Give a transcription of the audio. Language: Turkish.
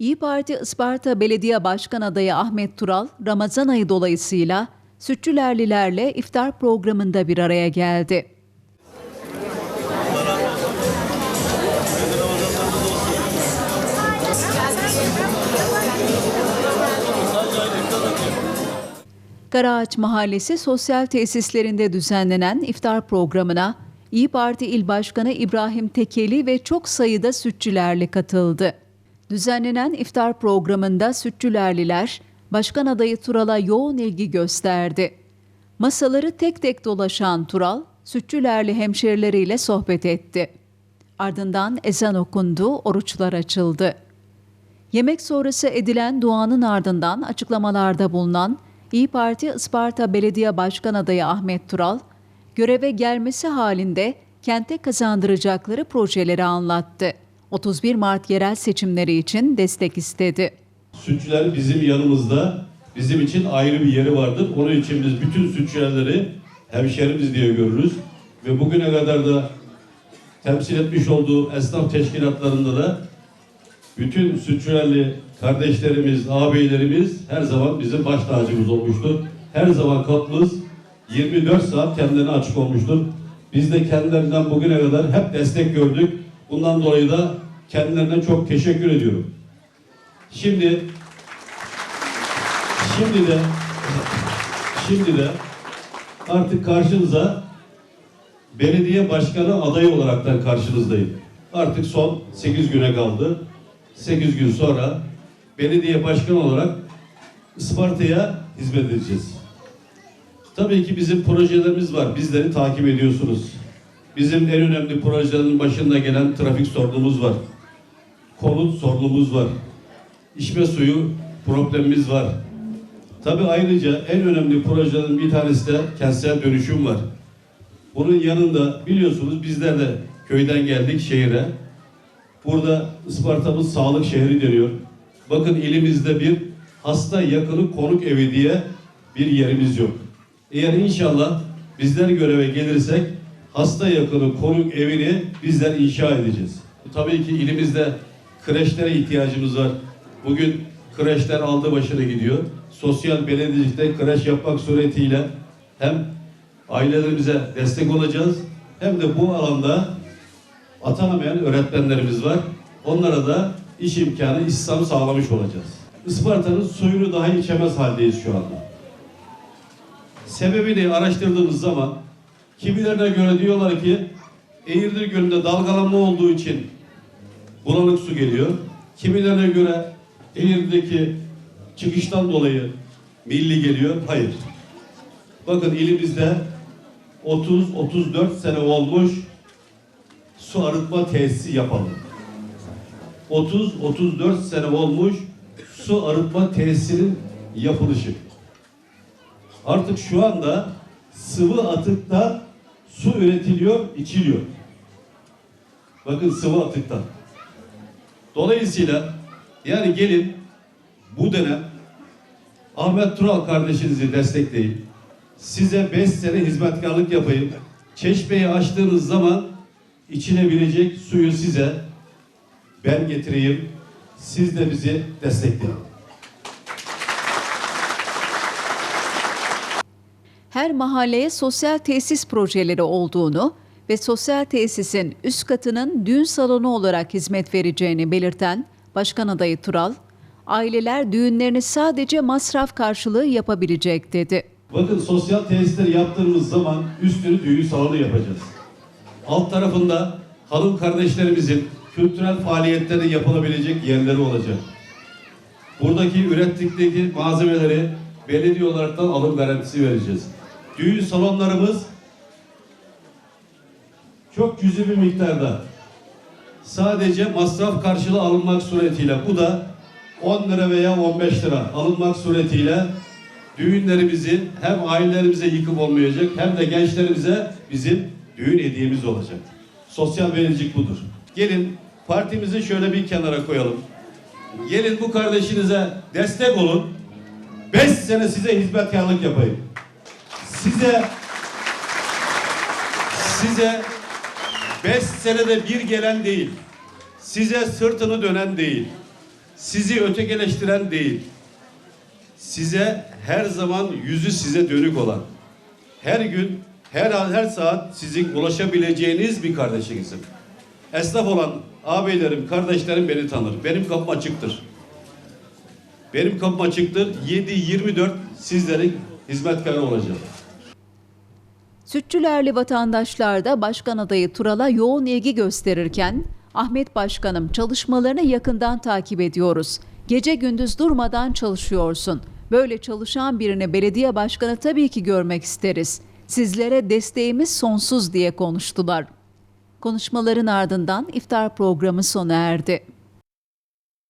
İyi Parti Isparta Belediye Başkan adayı Ahmet Tural, Ramazan ayı dolayısıyla Sütçülerlilerle iftar programında bir araya geldi. Karaağaç Mahallesi sosyal tesislerinde düzenlenen iftar programına İyi Parti İl Başkanı İbrahim Tekeli ve çok sayıda sütçülerli katıldı. Düzenlenen iftar programında sütçülerliler başkan adayı Tural'a yoğun ilgi gösterdi. Masaları tek tek dolaşan Tural, sütçülerli hemşerileriyle sohbet etti. Ardından ezan okundu, oruçlar açıldı. Yemek sonrası edilen duanın ardından açıklamalarda bulunan İyi Parti Isparta Belediye Başkan adayı Ahmet Tural, göreve gelmesi halinde kente kazandıracakları projeleri anlattı. 31 Mart yerel seçimleri için destek istedi. Sütçüler bizim yanımızda. Bizim için ayrı bir yeri vardır. Onun için biz bütün sütçülerleri hemşerimiz diye görürüz. Ve bugüne kadar da temsil etmiş olduğu esnaf teşkilatlarında da bütün sütçülerli kardeşlerimiz, ağabeylerimiz her zaman bizim baş tacımız olmuştur. Her zaman kapımız 24 saat kendilerine açık olmuştur. Biz de kendilerinden bugüne kadar hep destek gördük. Bundan dolayı da kendilerine çok teşekkür ediyorum. Şimdi şimdi de şimdi de artık karşınıza belediye başkanı adayı olaraktan karşınızdayım. Artık son 8 güne kaldı. 8 gün sonra belediye başkanı olarak Isparta'ya hizmet edeceğiz. Tabii ki bizim projelerimiz var. Bizleri takip ediyorsunuz. Bizim en önemli projelerin başında gelen trafik sorunumuz var. Konut sorunumuz var. İçme suyu problemimiz var. Tabii ayrıca en önemli projelerin bir tanesi de kentsel dönüşüm var. Bunun yanında biliyorsunuz bizler de köyden geldik şehire. Burada Isparta'mız sağlık şehri deniyor. Bakın ilimizde bir hasta yakını konuk evi diye bir yerimiz yok. Eğer inşallah bizler göreve gelirsek hasta yakını konuk evini bizler inşa edeceğiz. Tabii ki ilimizde kreşlere ihtiyacımız var. Bugün kreşler aldı başına gidiyor. Sosyal belediyecilikte kreş yapmak suretiyle hem ailelerimize destek olacağız hem de bu alanda atanamayan öğretmenlerimiz var. Onlara da iş imkanı, istihdam sağlamış olacağız. Isparta'nın suyunu daha içemez haldeyiz şu anda. Sebebini araştırdığımız zaman kimilerine göre diyorlar ki Eğirdir Gölü'nde dalgalanma olduğu için bulanık su geliyor. Kimilerine göre Eğirdir'deki çıkıştan dolayı milli geliyor. Hayır. Bakın ilimizde 30-34 sene olmuş su arıtma tesisi yapalım. 30-34 sene olmuş su arıtma tesisinin yapılışı. Artık şu anda sıvı atıkta su üretiliyor, içiliyor. Bakın sıvı atıktan. Dolayısıyla yani gelin bu dönem Ahmet Tural kardeşinizi destekleyin. Size 5 sene hizmetkarlık yapayım. Çeşmeyi açtığınız zaman içilebilecek suyu size ben getireyim. Siz de bizi destekleyin. Her mahalleye sosyal tesis projeleri olduğunu ve sosyal tesisin üst katının düğün salonu olarak hizmet vereceğini belirten Başkan adayı Tural, aileler düğünlerini sadece masraf karşılığı yapabilecek dedi. Bakın sosyal tesisleri yaptığımız zaman üstünü düğün salonu yapacağız. Alt tarafında hanım kardeşlerimizin kültürel faaliyetleri yapılabilecek yerleri olacak. Buradaki ürettikleri malzemeleri belediye olaraktan alım garantisi vereceğiz. Düğün salonlarımız çok cüzi bir miktarda sadece masraf karşılığı alınmak suretiyle bu da 10 lira veya 15 lira alınmak suretiyle düğünlerimizi hem ailelerimize yıkım olmayacak hem de gençlerimize bizim düğün hediyemiz olacak. Sosyal belediyecilik budur. Gelin partimizi şöyle bir kenara koyalım. Gelin bu kardeşinize destek olun. 5 sene size hizmetkarlık yapayım. Size size 5 senede bir gelen değil. Size sırtını dönen değil. sizi ötekileştiren değil. Size her zaman yüzü size dönük olan, her gün, her an, her saat sizin ulaşabileceğiniz bir kardeşinizim. Esnaf olan ağabeylerim, kardeşlerim beni tanır. Benim kapım açıktır. Benim kapım açıktır. 7-24 sizlerin hizmetkarı olacağım. Sütçülerli vatandaşlar da başkan adayı Tural'a yoğun ilgi gösterirken Ahmet Başkanım çalışmalarını yakından takip ediyoruz. Gece gündüz durmadan çalışıyorsun. Böyle çalışan birini belediye başkanı tabii ki görmek isteriz. Sizlere desteğimiz sonsuz diye konuştular. Konuşmaların ardından iftar programı sona erdi.